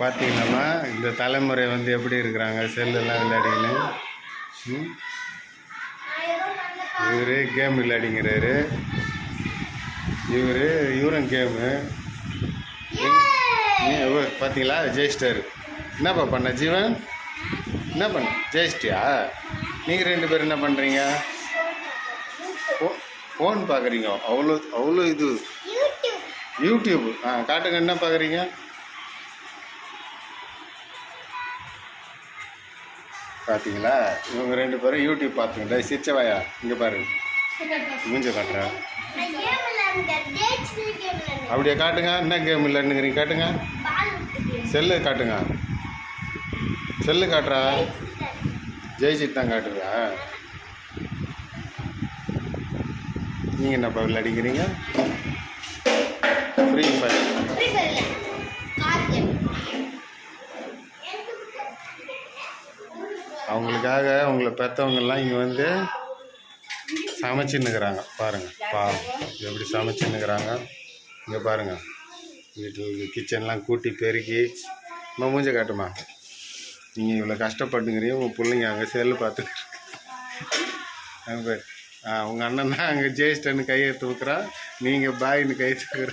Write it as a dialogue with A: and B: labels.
A: பார்த்தீங்கன்னா இந்த தலைமுறை வந்து எப்படி இருக்கிறாங்க? செல்லெல்லாம் விளையாடிக்கின்னு. இவர் கேம் விளையாடிங்கிறாரு. இவர் இவரும் கேமு. பார்த்தீங்களா? ஜெயிச்சிட்டாரு. என்னப்பா பண்ண ஜீவன்? என்ன பண்ண ஜெயிச்சிட்டியா? நீங்கள் ரெண்டு பேரும் என்ன பண்ணுறீங்க ஃபோன் பார்க்குறீங்க அவ்வளோ அவ்வளோ இது. யூடியூப். ஆ காட்டுங்க என்ன பார்க்குறீங்க? பார்த்தீங்களா? இவங்க ரெண்டு பேரும் யூடியூப் பார்த்துங்க சிச்சவாயா இங்கே பாருங்க மூஞ்ச காட்டுறேன் அப்படியே காட்டுங்க. என்ன கேம் இல்லைன்னுங்கிறீங்க. காட்டுங்க. செல்லு காட்டுங்க. செல்லு காட்டுறா. ஜெயிச்சிட்டு தான் காட்டுறா. நீங்கள் என்னப்பா விளையாடிக்கிறீங்க அவங்களுக்காக அவங்கள பெற்றவங்கெல்லாம் இங்கே வந்து சமைச்சுன்னுக்குறாங்க. பாருங்கள் பா எப்படி சமைச்சுன்னுக்குறாங்க? இங்கே பாருங்கள் வீட்டில் கிச்சன்லாம் கூட்டி பெருக்கி நம்ம மூஞ்ச காட்டுமா? நீங்கள் இவ்வளோ கஷ்டப்பட்டுங்கிறீங்க உங்கள் பிள்ளைங்க அங்கே செல்லு பார்த்து ஆ உங்கள் அண்ணன் தான் அங்கே ஜெயிச்சிட்டன்னு கையை தூக்குறான் நீங்கள் பாயின்னு கை தூக்குற.